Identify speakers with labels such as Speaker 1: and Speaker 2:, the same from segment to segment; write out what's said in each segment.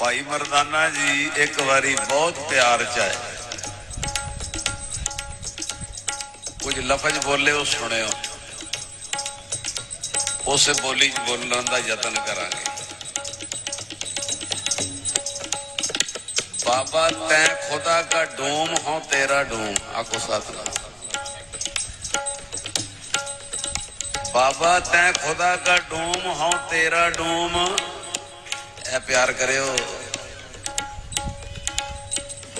Speaker 1: ਭਾਈ ਮਰਦਾਨਾ ਜੀ, ਇੱਕ ਵਾਰੀ ਬਹੁਤ ਪਿਆਰ ਚ ਆਏ। ਕੁਝ ਲਫ਼ਜ਼ ਬੋਲੇ ਉਹ ਸੁਣਿਓ। ਉਸੇ ਬੋਲੀ ਚ ਬੋਲਣ ਦਾ ਯਤਨ ਕਰਾਂਗੇ। ਬਾਬਾ, ਤੈਂ ਖੁਦਾ ਕਾ ਡੋਮ ਹੋ ਤੇਰਾ ਡੋਮ। ਆਖੋ ਸਤਨਾਮ। ਬਾਬਾ, ਤੈਂ ਖੁਦਾ ਕਾ ਡੋਮ ਹੋ ਤੇਰਾ ਡੋਮ। ਇਹ ਪਿਆਰ ਕਰਿਓ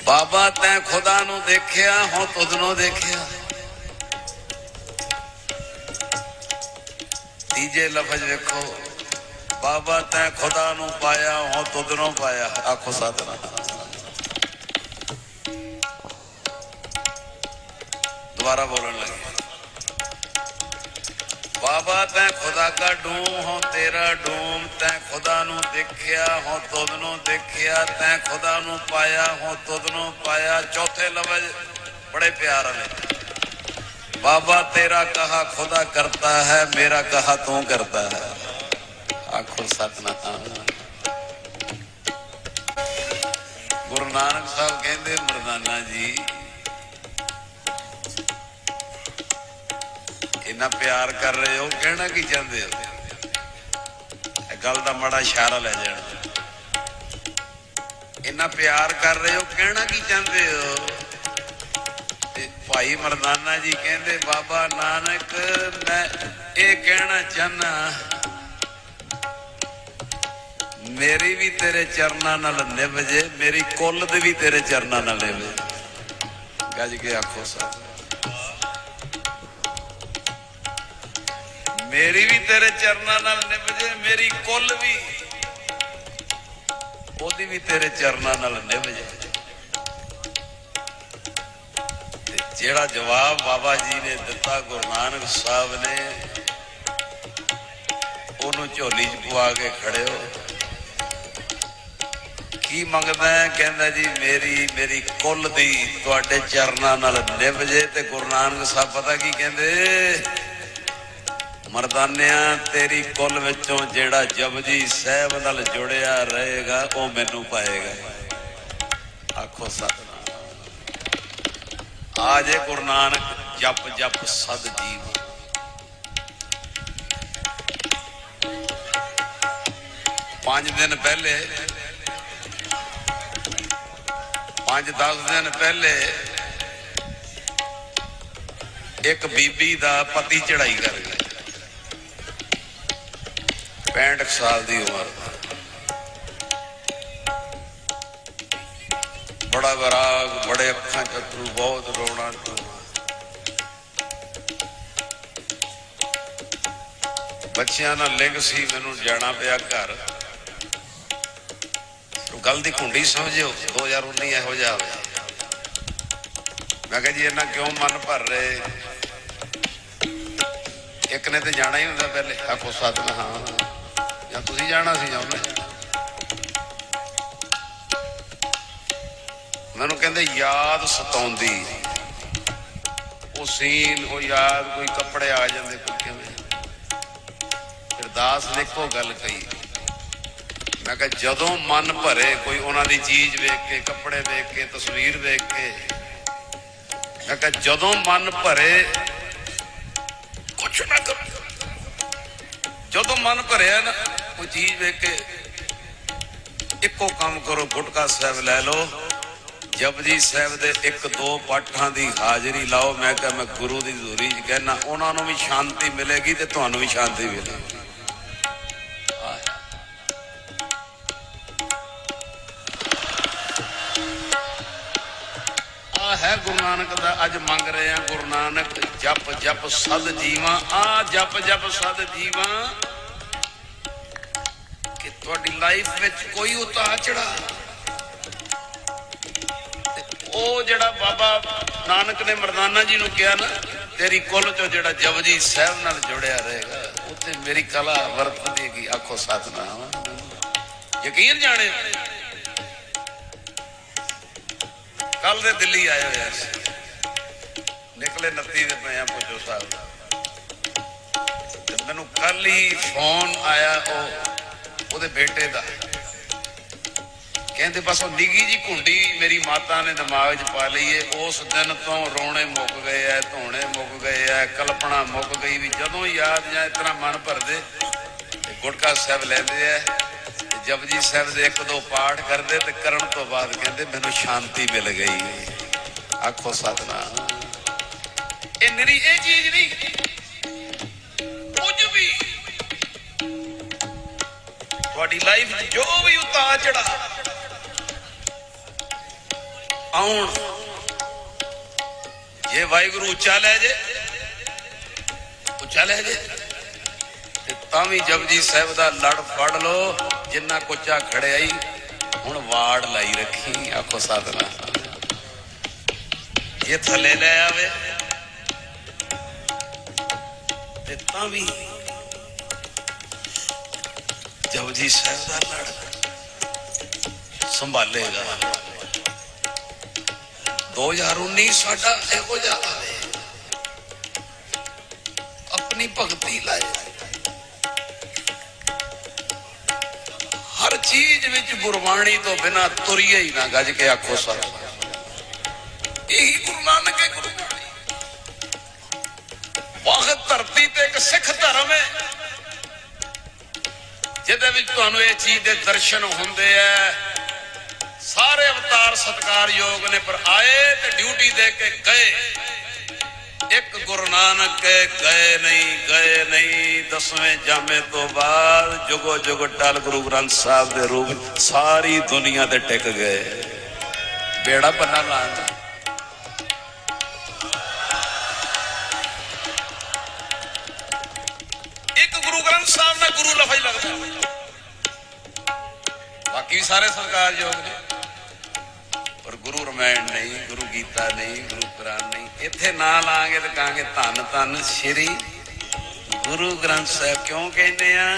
Speaker 1: ਬਾਬਾ ਤੈਂ ਖੁਦਾ ਨੂੰ ਦੇਖਿਆ ਹੋ ਤੁਧ ਨੂੰ ਦੇਖਿਆ ਤੀਜੇ ਲਫ਼ਜ਼ ਵੇਖੋ ਬਾਬਾ ਤੈਂ ਖੁਦਾ ਨੂੰ ਪਾਇਆ ਹੋ ਤੁਧ ਨੂੰ ਪਾਇਆ ਆਖੋ ਸਤਨਾਮ ਦੁਬਾਰਾ ਬੋਲਣ ਲੱਗੇ ਬਾਬਾ, ਤੈਂ ਖੁਦਾ ਕਾ ਡੂਮ ਹੋ ਤੇਰਾ ਡੂਮ। ਤੈਂ ਖੁਦਾ ਨੂੰ ਦੇਖਿਆ ਹੋ ਤੁਧ ਨੂੰ ਦੇਖਿਆ। ਤੈਂ ਖੁਦਾ ਨੂੰ ਪਾਇਆ ਹੋ ਤੁਧ ਨੂੰ ਪਾਇਆ। ਚੌਥੇ ਲਫ਼ਜ਼ ਬੜੇ ਪਿਆਰ ਵਾਲੇ। ਬਾਬਾ, ਤੇਰਾ ਕਹਾ ਖੁਦਾ ਕਰਤਾ ਹੈ, ਮੇਰਾ ਕਹਾ ਤੂੰ ਕਰਤਾ ਹੈ। ਆਖੋ ਸਤਨਾਮ। ਗੁਰੂ ਨਾਨਕ ਸਾਹਿਬ ਕਹਿੰਦੇ, ਮਰਦਾਨਾ ਜੀ ਇੰਨਾ ਪਿਆਰ ਕਰ ਰਹੇ ਹੋ, ਕਹਿਣਾ ਕੀ ਚਾਹੁੰਦੇ ਹੋ? ਇਹ ਗੱਲ ਦਾ ਮਾੜਾ ਇਸ਼ਾਰਾ ਲੈ ਜਾਣ। ਇੰਨਾ ਪਿਆਰ ਕਰ ਰਹੇ ਹੋ, ਕਹਿਣਾ ਕੀ ਚਾਹੁੰਦੇ ਹੋ? ਤੇ ਭਾਈ ਮਰਦਾਨਾ ਜੀ ਕਹਿੰਦੇ, ਬਾਬਾ ਨਾਨਕ, ਮੈਂ ਇਹ ਕਹਿਣਾ ਚਾਹਨਾ ਮੇਰੀ ਵੀ ਤੇਰੇ ਚਰਨਾਂ ਨਾਲ ਨਿਭ ਜੇ, ਮੇਰੀ ਕੁੱਲ ਦੇ ਵੀ ਤੇਰੇ ਚਰਨਾਂ ਨਾਲ ਨਿਭ ਗੱਜ ਕੇ ਆਖੋ ਸਾਹਿਬ ਮੇਰੀ ਵੀ ਤੇਰੇ ਚਰਨਾਂ ਨਾਲ ਨਿਭ ਜੇ ਮੇਰੀ ਕੁੱਲ ਵੀ। ਉਹਦੀ ਵੀ ਤੇਰੇ ਚਰਨਾਂ ਨਾਲ ਨਿਭ ਜੇ ਤੇ ਜਿਹੜਾ ਜਵਾਬ ਬਾਬਾ ਜੀ ਨੇ ਦਿੱਤਾ, ਗੁਰੂ ਨਾਨਕ ਸਾਹਿਬ ਨੇ, ਉਹਨੂੰ ਝੋਲੀ 'ਚ ਪਵਾ ਕੇ ਖੜਿਓ। ਕੀ ਮੰਗਦਾ ਕਹਿੰਦਾ ਜੀ, ਮੇਰੀ ਮੇਰੀ ਕੁੱਲ ਦੀ ਤੁਹਾਡੇ ਚਰਨਾਂ ਨਾਲ ਨਿਭ ਜੇ ਤੇ ਗੁਰੂ ਨਾਨਕ ਸਾਹਿਬ ਪਤਾ ਕੀ ਕਹਿੰਦੇ? ਮਰਦਾਨਿਆਂ, ਤੇਰੀ ਕੁੱਲ ਵਿੱਚੋਂ ਜਿਹੜਾ ਜਪਜੀ ਸਾਹਿਬ ਨਾਲ ਜੁੜਿਆ ਰਹੇਗਾ, ਉਹ ਮੈਨੂੰ ਪਾਏਗਾ। ਆਖੋ ਸਤਨਾਮ। ਆਜੇ ਗੁਰੂ ਨਾਨਕ ਜਪ ਜਪ ਸਦ ਜੀਵ। ਪੰਜ ਦਿਨ ਪਹਿਲੇ, ਪੰਜ 10 ਦਿਨ ਪਹਿਲੇ ਇੱਕ ਬੀਬੀ ਦਾ ਪਤੀ ਚੜਾਈ ਕਰ ਗਿਆ। 65 ਸਾਲ ਦੀ ਉਮਰ। ਬੜਾ ਵਿਰਾਗ, ਬੜੇ ਅੱਖਾਂ ਚ ਅਥਰੂ ਬਹੁਤ ਰੋਣਾ ਬੱਚਿਆਂ ਨਾਲ ਲਿੰਗ ਸੀ, ਮੈਨੂੰ ਜਾਣਾ ਪਿਆ ਘਰ। ਗੱਲ ਦੀ ਕੁੰਡੀ ਸਮਝਿਓ 2019 ਇਹੋ ਜਿਹਾ ਹੋਇਆ। ਮੈਂ ਕਿਹਾ ਜੀ ਇਹਨਾਂ ਕਿਉਂ ਮਨ ਭਰ ਰਹੇ? ਇੱਕ ਨੇ ਤੇ ਜਾਣਾ ਹੀ ਹੁੰਦਾ ਪਹਿਲੇ। ਆਖੋ ਸਤਨ ਹਾਂ। ਜਾਂ ਤੁਸੀਂ ਜਾਣਾ ਸੀ ਜਾਂ ਉਹਨੇ। ਮੈਨੂੰ ਕਹਿੰਦੇ, ਯਾਦ ਸਤਾਉਂਦੀ। ਉਹ ਸੀਨ, ਉਹ ਯਾਦ, ਕੋਈ ਕੱਪੜੇ ਆ ਜਾਂਦੇ ਕੋਈ ਕਿਵੇਂ। ਫਿਰ ਨੇ ਇੱਕੋ ਗੱਲ ਕਹੀ। ਮੈਂ ਕਿਹਾ, ਜਦੋਂ ਮਨ ਭਰੇ ਕੋਈ ਉਹਨਾਂ ਦੀ ਚੀਜ਼ ਵੇਖ ਕੇ, ਕੱਪੜੇ ਵੇਖ ਕੇ, ਤਸਵੀਰ ਵੇਖ ਕੇ, ਮੈਂ ਕਿਹਾ, ਜਦੋਂ ਮਨ ਭਰੇ, ਕੁਛ ਨਾ ਕਰੋ। ਜਦੋਂ ਮਨ ਭਰਿਆ ਨਾ ਕੋਈ ਚੀਜ਼ ਵੇਖ ਕੇ ਇੱਕੋ ਕੰਮ ਕਰੋ, ਗੁਟਕਾ ਸਾਹਿਬ ਲੈ ਲਓ। ਜਪਜੀ ਸਾਹਿਬ ਦੇ ਇੱਕ ਦੋ ਪਾਠਾਂ ਦੀ ਹਾਜ਼ਰੀ ਲਾਓ। ਮੈਂ ਕਿਹਾ ਮੈਂ ਗੁਰੂ ਦੀ ਹਜ਼ੂਰੀ 'ਚ ਕਹਿਣਾ ਉਹਨਾਂ ਨੂੰ ਵੀ ਸ਼ਾਂਤੀ ਮਿਲੇਗੀ ਤੇ ਤੁਹਾਨੂੰ ਵੀ ਸ਼ਾਂਤੀ ਮਿਲੇਗੀ। ਆ ਹੈ। ਗੁਰੂ ਨਾਨਕ ਦਾ, ਅੱਜ ਮੰਗ ਰਹੇ ਆ ਗੁਰੂ ਨਾਨਕ, ਜਪ ਜਪ ਸਦ ਜੀਵਾਂ। ਆ ਜਪ ਜਪ ਸਦ ਜੀਵਾਂ। ਤੁਹਾਡੀ ਲਾਈਫ ਵਿੱਚ ਕੋਈ ਉਤਾਰ ਚੜਾ ਉਹ ਜਿਹੜਾ ਬਾਬਾ ਨਾਨਕ ਨੇ ਮਰਦਾਨਾ ਜੀ ਨੂੰ ਕਿਹਾ ਨਾ, ਤੇਰੀ ਕੁੱਲ ਚੋਂ ਜਿਹੜਾ ਜਪਜੀ ਸਾਹਿਬ ਨਾਲ ਜੁੜਿਆ ਰਹੇਗਾ ਉੱਤੇ ਮੇਰੀ ਕਲਾ ਵਰਤਦੀਗੀ ਆਖੋ ਸਤਨਾਮ। ਯਕੀਨ ਜਾਣੇ? ਕੱਲ ਦੇ ਦਿੱਲੀ ਆਏ ਹੋਏ ਨਿਕਲੇ 29 ਦੇ ਪਏ ਆ ਪੁੱਛੋ ਸਾਹਿਬ। ਤੇ ਮੈਨੂੰ ਕੱਲ ਹੀ ਫੋਨ ਆਇਆ, ਉਹ ਉਹਦੇ ਬੇਟੇ ਦਾ। ਕਹਿੰਦੇ ਬਸ ਉਹ ਨਿੱਗੀ ਜੀ ਕੁੰਡੀ ਮੇਰੀ ਮਾਤਾ ਨੇ ਦਿਮਾਗ 'ਚ ਪਾ ਲਈ ਏ। ਉਸ ਦਿਨ ਤੋਂ ਰੋਣੇ ਮੁੱਕ ਗਏ ਐ, ਧੋਣੇ ਮੁੱਕ ਗਏ ਐ, ਕਲਪਨਾ ਮੁੱਕ ਗਈ ਵੀ ਜਦੋਂ ਯਾਦ ਜਾਂ ਇਤਨਾ ਮਨ ਭਰਦੇ ਗੁਟਕਾ ਸਾਹਿਬ ਲੈਂਦੇ ਐ, ਤੇ ਜਪਜੀ ਸਾਹਿਬ ਦੇ ਇੱਕ ਦੋ ਪਾਠ ਕਰਦੇ ਤੇ ਕਰਨ ਤੋਂ ਬਾਅਦ ਕਹਿੰਦੇ ਮੈਨੂੰ ਸ਼ਾਂਤੀ ਮਿਲ ਗਈ। ਆਖੋ ਸਤਨਾਮ। ਇਹ ਨਿਰੀ, ਇਹ ਚੀਜ਼ ਨਹੀਂ। ਤੁਹਾਡੀ ਲਾਈਫ ਜੋ ਵੀ ਉਤਾਰ ਚੜਾ ਆਉਣ। ਜੇ ਵਾਹਿਗੁਰੂ ਉੱਚਾ ਲੈ ਜੇ, ਉੱਚਾ ਲੈ ਜੇ, ਤੇ ਤਾਂ ਵੀ ਜਪਜੀ ਸਾਹਿਬ ਦਾ ਲੜ ਫੜ ਲੋ ਜਿੰਨਾ ਕੋਚਾ ਖੜਿਆ ਹੀ ਹੁਣ ਵਾੜ ਲਾਈ ਰੱਖੀ, ਆਖੋ ਸਾਧਨਾ ਇਹ ਥੱਲੇ ਲੈ ਆਵੇ, ਤੇ ਤਾਂ ਵੀ ਜਪਜੀ ਸਾਹਿਬ ਦਾ ਲੜ ਸੰਭਾਲੇਗਾ 2019 ਸਾਡਾ ਇਹੋ ਜਿਹਾ ਆਵੇ ਆਪਣੀ ਭਗਤੀ ਲਾਏ ਹਰ ਚੀਜ਼ ਵਿੱਚ ਗੁਰਬਾਣੀ ਤੋਂ ਬਿਨਾ ਤੁਰੀਏ ਹੀ ਨਾ ਗੱਜ ਕੇ ਆਖੋ ਸਤ ਵਿੱਚ ਤੁਹਾਨੂੰ ਇਹ ਚੀਜ਼ ਦੇ ਦਰਸ਼ਨ ਹੁੰਦੇ ਆ। ਸਾਰੇ ਅਵਤਾਰ ਸਤਕਾਰਯੋਗ ਨੇ, ਪਰ ਆਏ ਤੇ ਡਿਊਟੀ ਦੇ ਕੇ ਗਏ। ਇੱਕ ਗੁਰੂ ਨਾਨਕ ਕੇ ਗਏ ਨਹੀਂ ਗਏ ਨਹੀਂ, ਦਸਵੇਂ ਜਾਮੇ ਤੋਂ ਬਾਅਦ ਜੁਗੋ ਜੁਗ ਟਲ ਗੁਰੂ ਗ੍ਰੰਥ ਸਾਹਿਬ ਦੇ ਰੂਪ ਸਾਰੀ ਦੁਨੀਆ ਤੇ ਟਿਕ ਗਏ। ਬੇੜਾ ਪੰਨਾ ਲਾਂਦਾ ਇੱਕ ਗੁਰੂ ਗ੍ਰੰਥ ਸਾਹਿਬ ਨਾਲ ਗੁਰੂ ਲਫ਼ਜ਼ ਲੱਗਦਾ। ਬਾਕੀ ਸਾਰੇ ਸਤਿਕਾਰਯੋਗ ਨੇ। ਪਰ ਗੁਰੂ ਰਮਾਇਣ ਨਹੀਂ, ਗੁਰੂ ਗੀਤਾ ਨਹੀਂ, ਗੁਰੂ ਕੁਰਾਨ ਨਹੀਂ। ਇੱਥੇ ਨਾ ਲਾਂਗੇ ਤੇ ਕਹਾਂਗੇ ਧੰਨ ਧੰਨ ਸ਼੍ਰੀ ਗੁਰੂ ਗ੍ਰੰਥ ਸਾਹਿਬ। ਕਿਉਂ ਕਹਿੰਦੇ ਆ?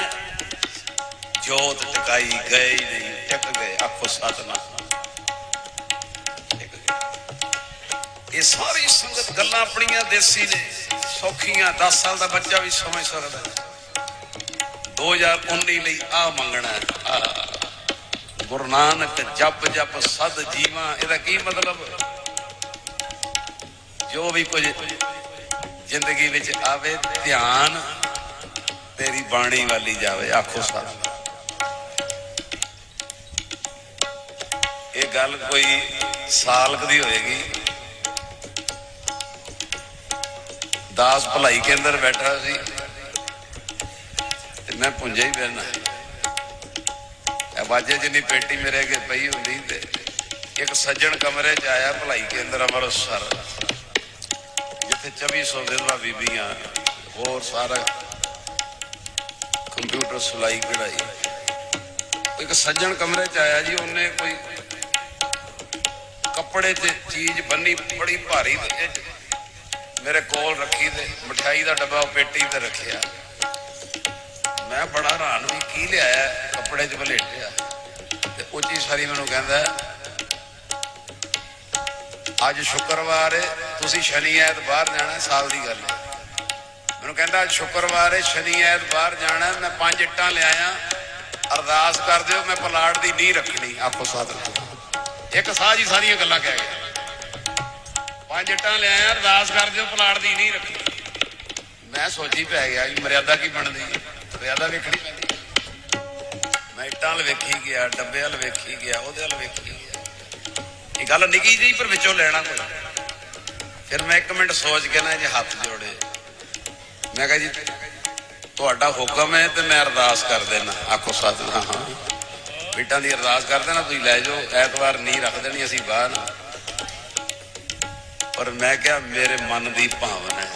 Speaker 1: ਜੋਤ ਟਿਕਾਈ ਗਏ ਨਹੀਂ, ਟਿਕ ਗਏ, ਆਖੋ ਸਤਨਾਮ। ਇਹ ਸਾਰੀ ਸੰਗਤ ਗੱਲਾਂ ਆਪਣੀਆਂ ਦੇਸੀ ਨੇ, ਸੌਖੀਆਂ 10 ਸਾਲ ਦਾ ਬੱਚਾ ਵੀ ਸਮਝ ਸਕਦਾ ਹੈ। 2019 ਲਈ ਆ ਮੰਗਣਾ ਆ ਗੁਰੂ ਨਾਨਕ ਜਪ ਜਪ ਸਦ ਜੀਵਾਂ, ਇਹਦਾ ਕੀ ਮਤਲਬ? ਜੋ ਵੀ ਕੁਝ ਜ਼ਿੰਦਗੀ ਵਿੱਚ ਆਵੇ, ਧਿਆਨ ਤੇਰੀ ਬਾਣੀ ਵਾਲੀ ਜਾਵੇ, ਆਖੋ ਸਤ ਇਹ ਗੱਲ ਕੋਈ ਸਾਲ ਕੁ ਦੀ ਹੋਏਗੀ। ਦਾਸ ਭਲਾਈ ਕੇਂਦਰ ਬੈਠਾ ਸੀ। ਤੇ ਮੈਂ ਪੁੰਜੇ ਹੀ ਬੈਠਣਾ ਆਵਾਜ਼ੇ ਜਿੰਨੀ ਪੇਟੀ ਮੇਰੇ ਅੱਗੇ ਪਈ ਹੁੰਦੀ ਤੇ ਇੱਕ ਸੱਜਣ ਕਮਰੇ 'ਚ ਆਇਆ ਭਲਾਈ ਕੇਂਦਰ ਅੰਮ੍ਰਿਤਸਰ ਜਿੱਥੇ 2400 ਵਿਧਵਾ ਬੀਬੀਆਂ ਹੋਰ ਸਾਰਾ ਕੰਪਿਊਟਰ ਸਿਲਾਈ ਕਢਾਈ ਇੱਕ ਸੱਜਣ ਕਮਰੇ 'ਚ ਆਇਆ ਜੀ ਉਹਨੇ ਕੋਈ ਕੱਪੜੇ 'ਚ ਚੀਜ਼ ਬੰਨੀ ਬੜੀ ਭਾਰੀ ਤੇ ਇਹ 'ਚ ਮੇਰੇ ਕੋਲ ਰੱਖੀ ਤੇ ਮਠਿਆਈ ਦਾ ਡੱਬਾ ਉਹ ਪੇਟੀ ਤੇ ਰੱਖਿਆ ਮੈਂ ਬੜਾ ਹੈਰਾਨ ਵੀ ਕੀ ਲਿਆਇਆ ਕੱਪੜੇ 'ਚ ਬਲੇਟਿਆ ਤੇ ਉੱਚੀ ਸਾਰੀ ਮੈਨੂੰ ਕਹਿੰਦਾ ਅੱਜ ਸ਼ੁੱਕਰਵਾਰ ਹੈ ਤੁਸੀਂ ਸ਼ਨੀ ਐਤ ਬਾਹਰ ਜਾਣਾ ਸਾਲ ਦੀ ਗੱਲ ਹੈ। ਮੈਨੂੰ ਕਹਿੰਦਾ ਅੱਜ ਸ਼ੁੱਕਰਵਾਰ ਹੈ ਸ਼ਨੀ ਐਤ ਬਾਹਰ ਜਾਣਾ ਮੈਂ ਪੰਜ ਇੱਟਾਂ ਲਿਆਇਆ ਅਰਦਾਸ ਕਰ ਦਿਓ, ਮੈਂ ਪਲਾਟ ਦੀ ਨੀਂਹ ਰੱਖਣੀ ਆਪੋ ਸਾਥ ਸਾਧ ਇੱਕ ਸਾਹ ਜੀ ਸਾਰੀਆਂ ਗੱਲਾਂ ਕਹਿ ਗਿਆ। ਪੰਜ ਇੱਟਾਂ ਲਿਆਇਆ ਅਰਦਾਸ ਕਰ ਦਿਓ, ਪਲਾਟ ਦੀ ਨੀਂਹ ਰੱਖਣੀ। ਮੈਂ ਸੋਚੀ ਪੈ ਗਿਆ ਜੀ, ਮਰਿਆਦਾ ਕੀ ਬਣਦੀ ਮਰਿਆਦਾ ਵੇਖਣੀ ਪੈਂਦੀ ਮੈਂ ਇੱਟਾਂ ਵੱਲ ਵੇਖੀ ਗਿਆ, ਡੱਬੇ ਵੱਲ ਵੇਖੀ ਗਿਆ, ਉਹਦੇ ਵੱਲ ਵੇਖੀ ਗਿਆ। ਇਹ ਗੱਲ ਨਿੱਕੀ ਜਿਹੀ ਪਰ ਵਿੱਚੋਂ ਲੈਣਾ ਕੋਈ। ਫਿਰ ਮੈਂ ਇੱਕ ਮਿੰਟ ਸੋਚ ਕੇ ਨਾ ਜੇ ਹੱਥ ਜੋੜੇ। ਮੈਂ ਕਿਹਾ ਜੀ, ਤੁਹਾਡਾ ਹੁਕਮ ਹੈ ਤੇ ਮੈਂ ਅਰਦਾਸ ਕਰ ਦੇਣਾ ਆਖੋ ਸਤਿਨਾਮ। ਹਾਂ ਬੇਟਾਂ ਦੀ ਅਰਦਾਸ ਕਰ ਦੇਣਾ, ਤੁਸੀਂ ਲੈ ਜਾਓ। ਐਤਵਾਰ ਨਹੀਂ ਰੱਖ ਦੇਣੀ ਅਸੀਂ ਬਾਹਰ। ਪਰ ਮੈਂ ਕਿਹਾ, ਮੇਰੇ ਮਨ ਦੀ ਭਾਵਨਾ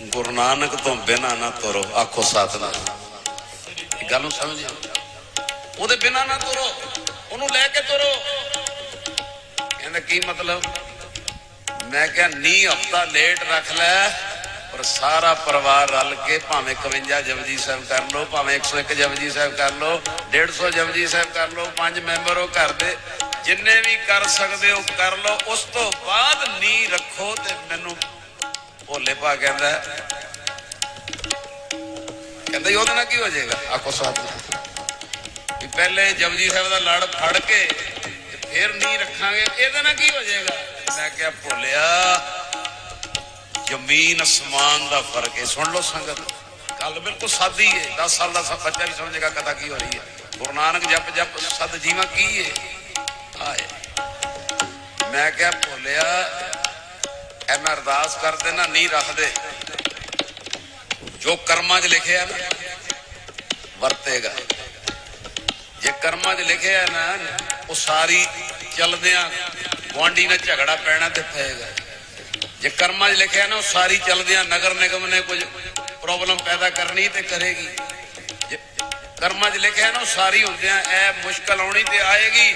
Speaker 1: ਗੁਰੂ ਨਾਨਕ ਤੋਂ ਬਿਨਾ ਨਾ ਤੁਰੋ, ਆਖੋ ਸਤਨਾਮ। ਇਹ ਗੱਲ ਨੂੰ ਸਮਝਿਓ। ਉਹਦੇ ਬਿਨਾ ਨਾ ਤੁਰੋ, ਉਹਨੂੰ ਲੈ ਕੇ ਤੁਰੋ। ਕਹਿੰਦਾ, ਕੀ ਮਤਲਬ? ਮੈਂ ਕਿਹਾ ਨੀ ਹਫਤਾ ਲੇਟ ਰੱਖ ਲੈ, ਪਰ ਸਾਰਾ ਪਰਿਵਾਰ ਰਲ ਕੇ ਭਾਵੇਂ 51 ਜਪਜੀ ਸਾਹਿਬ ਕਰ ਲਓ, ਭਾਵੇਂ 101 ਜਪਜੀ ਸਾਹਿਬ ਕਰ ਲਓ 150 ਜਪਜੀ ਸਾਹਿਬ ਕਰ ਲਓ, ਪੰਜ ਮੈਂਬਰ ਉਹ ਘਰ ਦੇ, ਜਿੰਨੇ ਵੀ ਕਰ ਸਕਦੇ ਹੋ ਕਰ ਲਓ। ਉਸ ਤੋਂ ਬਾਅਦ ਨੀ ਰੱਖੋ ਤੇ ਮੈਨੂੰ ਭੋਲੇ ਪਾ ਕਹਿੰਦਾ ਕਹਿੰਦਾ ਉਹਦੇ ਨਾਲ ਕੀ ਹੋ ਜਾਏਗਾ? ਆਖੋ ਸਾਹਿਬ ਵੀ ਪਹਿਲੇ ਜਪਜੀ ਸਾਹਿਬ ਦਾ ਲੜ ਫੜ ਕੇ ਫਿਰ ਨਹੀਂ ਰੱਖਾਂਗੇ ਇਹਦੇ ਨਾਲ ਕੀ ਹੋ ਜਾਏਗਾ? ਮੈਂ ਕਿਹਾ ਭੁੱਲਿਆ ਜ਼ਮੀਨ ਅਸਮਾਨ ਦਾ ਫ਼ਰਕ ਹੈ। ਸੁਣ ਲਓ ਸੰਗਤ ਗੱਲ ਬਿਲਕੁਲ ਸਾਦੀ ਹੈ। 10 ਸਾਲ ਦਾ ਸਭ ਬੱਚਾ ਵੀ ਸਮਝੇਗਾ ਕਥਾ ਕੀ ਹੋ ਰਹੀ ਹੈ। ਗੁਰੂ ਨਾਨਕ ਜਪ ਜਪ ਸਦ ਜੀਵਾ ਕੀ ਹੈ? ਆਏ। ਮੈਂ ਕਿਹਾ ਭੁੱਲਿਆ ਐ ਮੈਂ ਅਰਦਾਸ ਕਰਦੇ ਨਾ, ਨਹੀਂ ਰੱਖਦੇ। ਜੋ ਕਰਮਾਂ 'ਚ ਲਿਖਿਆ ਨਾ, ਵਰਤੇਗਾ। ਜੇ ਕਰਮਾਂ 'ਚ ਲਿਖਿਆ ਨਾ, ਉਹ ਸਾਰੀ ਚਲਦਿਆਂ ਗੁਆਂਢੀ ਨਾਲ ਝਗੜਾ ਪੈਣਾ ਤੇ ਪਏਗਾ ਜੇ ਕਰਮਾਂ 'ਚ ਲਿਖਿਆ ਨਾ, ਉਹ ਸਾਰੀ ਚਲਦਿਆਂ ਨਗਰ ਨਿਗਮ ਨੇ ਕੁਝ ਪ੍ਰੋਬਲਮ ਪੈਦਾ ਕਰਨੀ ਤੇ ਕਰੇਗੀ। ਜੇ ਕਰਮਾਂ 'ਚ ਲਿਖਿਆ ਨਾ, ਉਹ ਸਾਰੀ ਹੁੰਦਿਆਂ ਐ ਮੁਸ਼ਕਲ ਆਉਣੀ ਤੇ ਆਏਗੀ।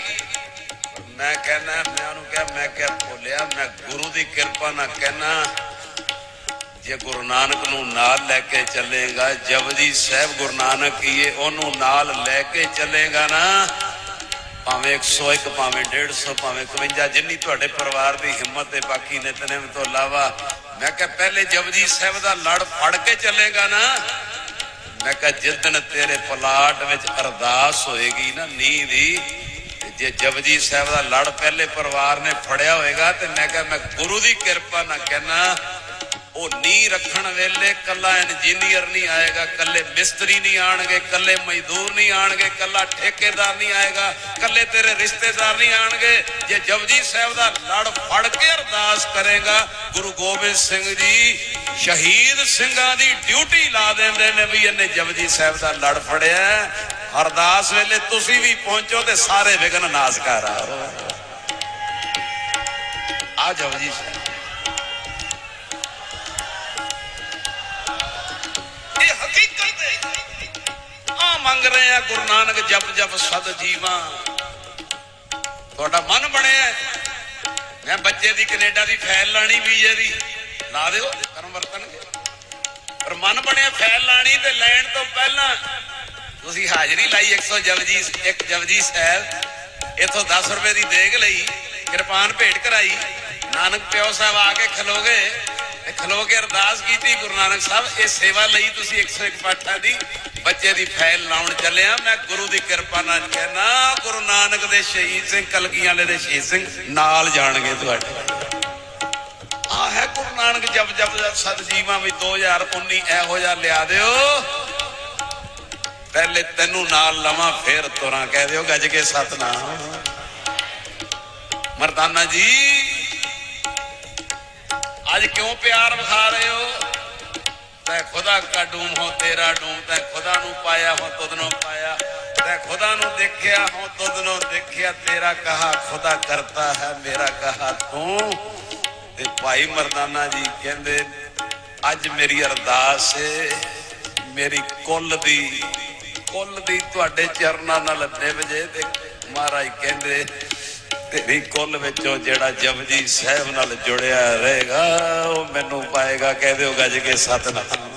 Speaker 1: ਮੈਂ ਕਹਿੰਦਾ ਮੈਂ ਉਹਨੂੰ ਕਿਹਾ, ਮੈਂ ਕਿਹਾ, ਭੁੱਲਿਆ, ਮੈਂ ਗੁਰੂ ਦੀ ਕਿਰਪਾ ਨਾਲ ਕਹਿਣਾ ਜੇ ਗੁਰੂ ਨਾਨਕ ਨੂੰ ਨਾਲ ਲੈ ਕੇ ਚੱਲੇਗਾ, ਜਪਜੀ ਸਾਹਿਬ ਗੁਰੂ ਨਾਨਕ ਕੀਏ ਉਹਨੂੰ ਨਾਲ ਲੈ ਕੇ ਚੱਲੇਗਾ ਨਾ, ਭਾਵੇਂ 101 ਭਾਵੇਂ 150 ਭਾਵੇਂ 51 ਜਿੰਨੀ ਤੁਹਾਡੇ ਪਰਿਵਾਰ ਦੀ ਹਿੰਮਤ ਤੇ ਬਾਕੀ ਨਿਤਨੇਮ ਤੋਂ ਇਲਾਵਾ, ਮੈਂ ਕਿਹਾ ਪਹਿਲੇ ਜਪਜੀ ਸਾਹਿਬ ਦਾ ਲੜ ਫੜ ਕੇ ਚੱਲੇਗਾ ਨਾ, ਮੈਂ ਕਿਹਾ ਜਿੱਦਣ ਤੇਰੇ ਪਲਾਟ ਵਿੱਚ ਅਰਦਾਸ ਹੋਏਗੀ ਨਾ ਨੀਂਹ ਦੀ ਜੇ ਜਪਜੀ ਸਾਹਿਬ ਦਾ ਲੜ ਪਹਿਲੇ ਪਰਿਵਾਰ ਨੇ ਫੜਿਆ ਹੋਏਗਾ ਤੇ ਮੈਂ ਕਿਹਾ, ਮੈਂ ਗੁਰੂ ਦੀ ਕਿਰਪਾ ਨਾਲ ਕਹਿਣਾ ਉਹ ਨੀ ਰੱਖਣ ਵੇਲੇ ਕੱਲਾ ਇੰਜੀਨੀਅਰ ਨਹੀਂ ਆਏਗਾ, ਕੱਲੇ ਮਿਸਤਰੀ ਨਹੀਂ ਆਣਗੇ, ਕੱਲੇ ਮਜ਼ਦੂਰ ਨਹੀਂ ਆਣਗੇ, ਕੱਲਾ ਠੇਕੇਦਾਰ ਨਹੀਂ ਆਏਗਾ, ਕੱਲੇ ਤੇਰੇ ਰਿਸ਼ਤੇਦਾਰ ਨਹੀਂ ਆਣਗੇ। ਜੇ ਜਪਜੀ ਸਾਹਿਬ ਦਾ ਲੜ ਫੜ ਕੇ ਅਰਦਾਸ ਕਰੇਗਾ, ਗੁਰੂ ਗੋਬਿੰਦ ਸਿੰਘ ਜੀ ਸ਼ਹੀਦ ਸਿੰਘਾਂ ਦੀ ਡਿਊਟੀ ਲਾ ਦਿੰਦੇ ਨੇ ਵੀ ਇਹਨੇ ਜਪਜੀ ਸਾਹਿਬ ਦਾ ਲੜ ਫੜਿਆ। ਅਰਦਾਸ ਵੇਲੇ ਤੁਸੀਂ ਵੀ ਪਹੁੰਚੋ ਤੇ ਸਾਰੇ ਵਿਗਨ ਨਾਸ ਕਰ ਆਓ। ਆ ਜਪਜੀ ਸਾਹਿਬ ਇਹ ਹਕੀਕਤ ਹੈ। ਆ ਮੰਗ ਰਹੇ ਆ ਗੁਰੂ ਨਾਨਕ ਜਪ ਜਪ ਸਦ ਜੀਵਾ। ਤੁਹਾਡਾ ਮਨ ਬਣਿਆ ਮੈਂ ਬੱਚੇ ਦੀ ਕੈਨੇਡਾ ਦੀ ਫੈਲ ਲਾਣੀ ਵੀਜ਼ੇ ਦੀ ਲਾ ਦਿਓ ਕਰਮ ਵਰਤਣਗੇ। ਪਰ ਮਨ ਬਣਿਆ ਫੈਲ ਲਾਣੀ ਤੇ ਲੈਣ ਤੋਂ ਪਹਿਲਾਂ ਤੁਸੀਂ ਹਾਜ਼ਰੀ ਲਾਈ 100 ਜਪਜੀ ਇੱਕ ਜਪਜੀ ਸਾਹਿਬ, ਇਥੋਂ 10 ਰੁਪਏ ਦੀ ਦੇਗ ਲਈ, ਕਿਰਪਾਨ ਭੇਟ ਕਰਾਈ। ਨਾਨਕ ਪਿਓ ਸਾਹਿਬ ਆ ਕੇ ਖਲੋਗੇ ਤੇ ਖਲੋ ਕੇ ਅਰਦਾਸ ਕੀਤੀ ਗੁਰੂ ਨਾਨਕ ਸਾਹਿਬ, ਇਹ ਸੇਵਾ ਲਈ ਤੁਸੀਂ 101 ਪਾਠਾਂ ਦੀ ਬੱਚੇ ਦੀ ਫਾਈਲ ਲਾਉਣ ਚੱਲਿਆ। ਮੈਂ ਗੁਰੂ ਦੀ ਕਿਰਪਾ ਨਾਲ ਕਹਿਣਾ ਗੁਰੂ ਨਾਨਕ ਦੇ ਸ਼ਹੀਦ ਸਿੰਘ ਕਲਗੀਆਂ ਵਾਲੇ ਦੇ ਸ਼ਹੀਦ ਸਿੰਘ ਨਾਲ ਜਾਣਗੇ ਤੁਹਾਡੇ। ਆ ਹੈ ਗੁਰੂ ਨਾਨਕ ਜਪ ਜਪ ਜਪ ਸਤ ਜੀਵਾਂ ਵੀ 2019 ਇਹੋ ਜਿਹਾ ਲਿਆ ਦਿਓ। ਪਹਿਲੇ ਤੈਨੂੰ ਨਾਲ ਲਵਾਂ, ਫੇਰ ਤੁਰਾਂ। ਕਹਿ ਦਿਓ ਗੱਜ ਕੇ ਸਤਨਾਮ। ਮਰਦਾਨਾ ਜੀ, ਅੱਜ ਕਿਉਂ ਪਿਆਰ ਵਿਖਾ ਰਹੇ ਹੋ? ਤੈ ਖੁਦਾ ਕਾ ਡੂਮ ਹੋ, ਤੇਰਾ ਡੂਮ। ਤੈ ਖੁਦਾ ਨੂੰ ਪਾਇਆ ਹੋ, ਤੁਧ ਪਾਇਆ। ਤੈ ਖੁਦਾ ਨੂੰ ਦੇਖਿਆ ਹੋ, ਤੁਧ ਨੂੰ ਦੇਖਿਆ। ਤੇਰਾ ਕਹਾ ਖੁਦਾ ਕਰਤਾ ਹੈ, ਮੇਰਾ ਕਹਾ ਤੂੰ। ਤੇ ਭਾਈ ਮਰਦਾਨਾ ਜੀ ਕਹਿੰਦੇ, ਅੱਜ ਮੇਰੀ ਅਰਦਾਸ ਹੈ ਮੇਰੀ ਕੁੱਲ ਦੀ ਕੁੱਲ ਦੀ ਤੁਹਾਡੇ ਚਰਨਾਂ ਨਾਲ ਨਿਬਜੇ ਤੇ ਮਹਾਰਾਜ ਕਹਿੰਦੇ, ਤੇਰੀ ਕੁੱਲ ਵਿੱਚੋਂ ਜਿਹੜਾ ਜਪਜੀ ਸਾਹਿਬ ਨਾਲ ਜੁੜਿਆ ਰਹੇਗਾ, ਉਹ ਮੈਨੂੰ ਪਾਏਗਾ। ਕਹਿ ਦਿਓ ਗੱਜ ਕੇ ਸਤਨਾਮ।